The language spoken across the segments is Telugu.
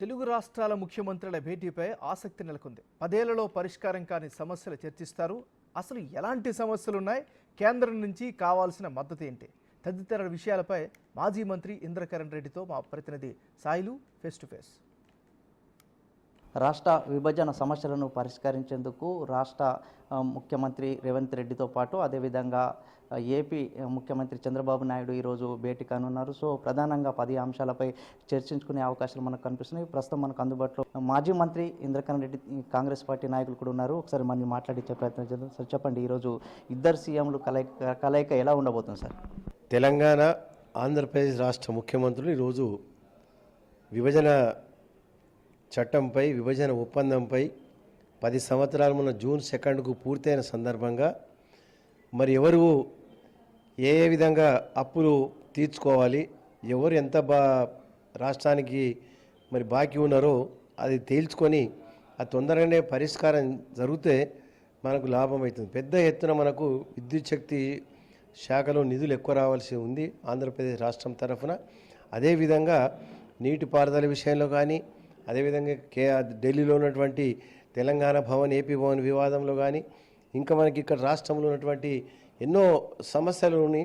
తెలుగు రాష్ట్రాల ముఖ్యమంత్రుల భేటీపై ఆసక్తి నెలకొంది. పదేళ్ళలో పరిష్కారం కాని సమస్యలు చర్చిస్తారు. అసలు ఎలాంటి సమస్యలున్నాయి? కేంద్రం నుంచి కావాల్సిన మద్దతు ఏంటి? తదితర విషయాలపై మాజీ మంత్రి ఇంద్రకరణ్ రెడ్డితో మా ప్రతినిధి సాయిలు ఫేస్ టు ఫేస్. రాష్ట్ర విభజన సమస్యలను పరిష్కరించేందుకు రాష్ట్ర ముఖ్యమంత్రి రేవంత్ రెడ్డితో పాటు అదేవిధంగా ఏపీ ముఖ్యమంత్రి చంద్రబాబు నాయుడు ఈరోజు భేటీ కానున్నారు. సో ప్రధానంగా పది అంశాలపై చర్చించుకునే అవకాశాలు మనకు కనిపిస్తున్నాయి. ప్రస్తుతం మనకు అందుబాటులో మాజీ మంత్రి ఇంద్రకరణ్ రెడ్డి కాంగ్రెస్ పార్టీ నాయకులు కూడా ఉన్నారు. ఒకసారి మనం మాట్లాడించే ప్రయత్నం చేద్దాం. సార్ చెప్పండి ఈరోజు ఇద్దరు సీఎంలు కలయిక కలయిక ఎలా ఉండబోతుంది సార్? తెలంగాణ ఆంధ్రప్రదేశ్ రాష్ట్ర ముఖ్యమంత్రులు ఈరోజు విభజన చట్టంపై విభజన ఒప్పందంపై పది సంవత్సరాల మన జూన్ సెకండ్కు పూర్తయిన సందర్భంగా మరి ఎవరు ఏ ఏ విధంగా అప్పులు తీర్చుకోవాలి ఎవరు ఎంత బా రాష్ట్రానికి మరి బాకీ ఉన్నారో అది తేల్చుకొని ఆ తొందరగానే పరిష్కారం జరిగితే మనకు లాభం అవుతుంది. పెద్ద ఎత్తున మనకు విద్యుత్ శక్తి శాఖలో నిధులు ఎక్కువ రావాల్సి ఉంది ఆంధ్రప్రదేశ్ రాష్ట్రం తరఫున. అదేవిధంగా నీటిపారుదల విషయంలో కానీ అదేవిధంగా కే ఢిల్లీలో ఉన్నటువంటి తెలంగాణ భవన్ ఏపీ భవన్ వివాదంలో కానీ ఇంకా మనకి ఇక్కడ రాష్ట్రంలో ఉన్నటువంటి ఎన్నో సమస్యలని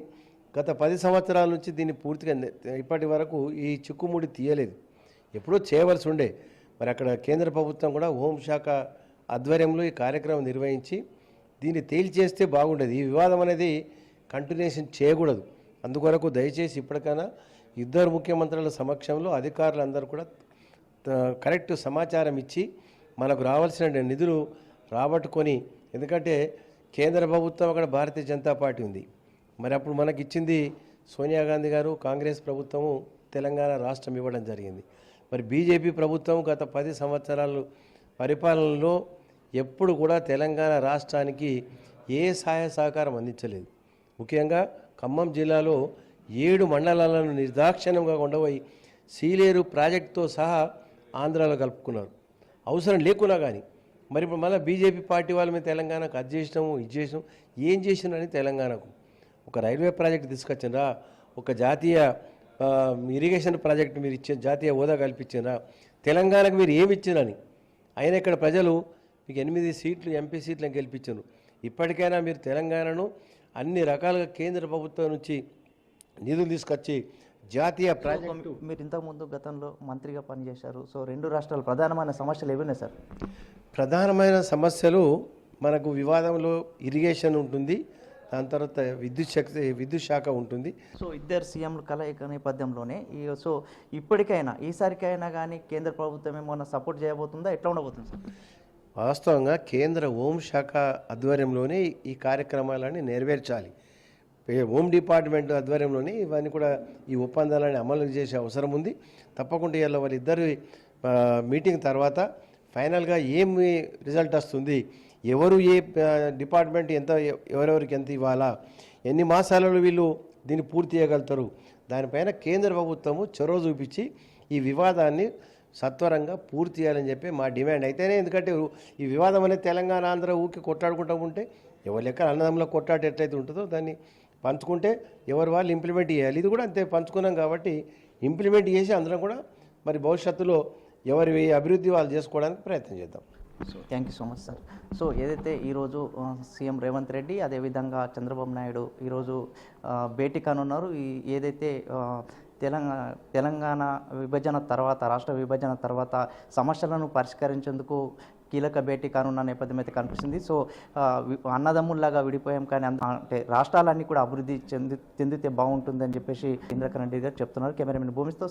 గత పది సంవత్సరాల నుంచి దీన్ని పూర్తిగా ఇప్పటి వరకు ఈ చిక్కుముడి తీయలేదు. ఎప్పుడో చేయవలసి ఉండే. మరి అక్కడ కేంద్ర ప్రభుత్వం కూడా హోంశాఖ ఆధ్వర్యంలో ఈ కార్యక్రమం నిర్వహించి దీన్ని తేల్చేస్తే బాగుండేది. ఈ వివాదం అనేది కంటిన్యూషన్ చేయకూడదు. అందుకొరకు దయచేసి ఇప్పటికైనా ఇద్దరు ముఖ్యమంత్రుల సమక్షంలో అధికారులందరూ కూడా కరెక్ట్ సమాచారం ఇచ్చి మనకు రావాల్సిన నిధులు రాబట్టుకొని ఎందుకంటే కేంద్ర ప్రభుత్వం అక్కడ భారతీయ జనతా పార్టీ ఉంది. మరి అప్పుడు మనకి ఇచ్చింది సోనియా గాంధీ గారు కాంగ్రెస్ ప్రభుత్వము తెలంగాణ రాష్ట్రం ఇవ్వడం జరిగింది. మరి బీజేపీ ప్రభుత్వం గత పది సంవత్సరాలు పరిపాలనలో ఎప్పుడు కూడా తెలంగాణ రాష్ట్రానికి ఏ సహాయ సహకారం అందించలేదు. ముఖ్యంగా ఖమ్మం జిల్లాలో ఏడు మండలాలను నిర్దాక్షిణ్యంగా ఉండబోయి సీలేరు ప్రాజెక్టుతో సహా ఆంధ్రాలో కలుపుకున్నారు. అవసరం లేకున్నా కానీ మరి ఇప్పుడు మళ్ళీ బీజేపీ పార్టీ వాళ్ళ మీద తెలంగాణకు అది చేసినాము ఇది చేసినాం ఏం చేసినారని తెలంగాణకు? ఒక రైల్వే ప్రాజెక్ట్ తీసుకొచ్చినరా ఒక జాతీయ ఇరిగేషన్ ప్రాజెక్ట్ మీరు ఇచ్చిన జాతీయ హోదా కల్పించినరా తెలంగాణకు మీరు ఏమి ఇచ్చినని అయినా ఇక్కడ ప్రజలు మీకు ఎనిమిది సీట్లు ఎంపీ సీట్లను గెలిపించారు. ఇప్పటికైనా మీరు తెలంగాణను అన్ని రకాలుగా కేంద్ర ప్రభుత్వం నుంచి నిధులు తీసుకొచ్చి జాతీయ ప్రాజెక్టు. మీరు ఇంతకుముందు గతంలో మంత్రిగా పనిచేశారు. సో రెండు రాష్ట్రాల ప్రధానమైన సమస్యలు ఏమున్నాయి సార్? ప్రధానమైన సమస్యలు మనకు వివాదంలో ఇరిగేషన్ ఉంటుంది దాని తర్వాత విద్యుత్ శక్తి విద్యుత్ శాఖ ఉంటుంది. సో ఇద్దరు సీఎంలు కలయిక నేపథ్యంలోనే ఈ సో ఇప్పటికైనా ఈసారికైనా కానీ కేంద్ర ప్రభుత్వం ఏమైనా సపోర్ట్ చేయబోతుందా? ఎట్లా ఉండబోతుంది సార్? వాస్తవంగా కేంద్ర హోంశాఖ ఆధ్వర్యంలోనే ఈ కార్యక్రమాలని నెరవేర్చాలి. హోమ్ డిపార్ట్మెంట్ ఆధ్వర్యంలోనే ఇవన్నీ కూడా ఈ ఒప్పందాలని అమలు చేసే అవసరం ఉంది. తప్పకుండా ఇలా వాళ్ళిద్దరు మీటింగ్ తర్వాత ఫైనల్గా ఏమి రిజల్ట్ వస్తుంది? ఎవరు ఏ డిపార్ట్మెంట్ ఎంత ఎవరెవరికి ఎంత ఇవ్వాలా? ఎన్ని మాసాలలో వీళ్ళు దీన్ని పూర్తి చేయగలుగుతారు? దానిపైన కేంద్ర ప్రభుత్వము చొరవ చూపించి ఈ వివాదాన్ని సత్వరంగా పూర్తి చేయాలని చెప్పి మా డిమాండ్. అయితేనే ఎందుకంటే ఈ వివాదం అనేది తెలంగాణ ఆంధ్ర ఊకి కొట్లాడుకుంటూ ఉంటే ఎవరి లెక్క అన్నదమ్ముల కొట్లాట ఎట్లయితే ఉంటుందో దాన్ని పంచుకుంటే ఎవరు వాళ్ళు ఇంప్లిమెంట్ చేయాలి. ఇది కూడా అంతే పంచుకున్నాం కాబట్టి ఇంప్లిమెంట్ చేసి అందరం కూడా మరి భవిష్యత్తులో ఎవరి అభివృద్ధి వాళ్ళు చేసుకోవడానికి ప్రయత్నం చేద్దాం. So thank you so much sir so ఏదైతే ఈరోజు సీఎం రేవంత్ రెడ్డి అదేవిధంగా చంద్రబాబు నాయుడు ఈరోజు భేటీ కానున్నారు. ఈ ఏదైతే తెలంగాణ తెలంగాణ విభజన తర్వాత రాష్ట్ర విభజన తర్వాత సమస్యలను పరిష్కరించేందుకు కీలక భేటీ కానున్న నేపథ్యం అయితే కనిపిస్తుంది. సో అన్నదమ్ముల్లాగా విడిపోయాం కానీ అంటే రాష్ట్రాలన్నీ కూడా అభివృద్ధి చెంది చెందితే బాగుంటుందని చెప్పేసి ఇంద్రకరణ్ రెడ్డి గారు చెప్తున్నారు. కెమెరామెన్ భూమితో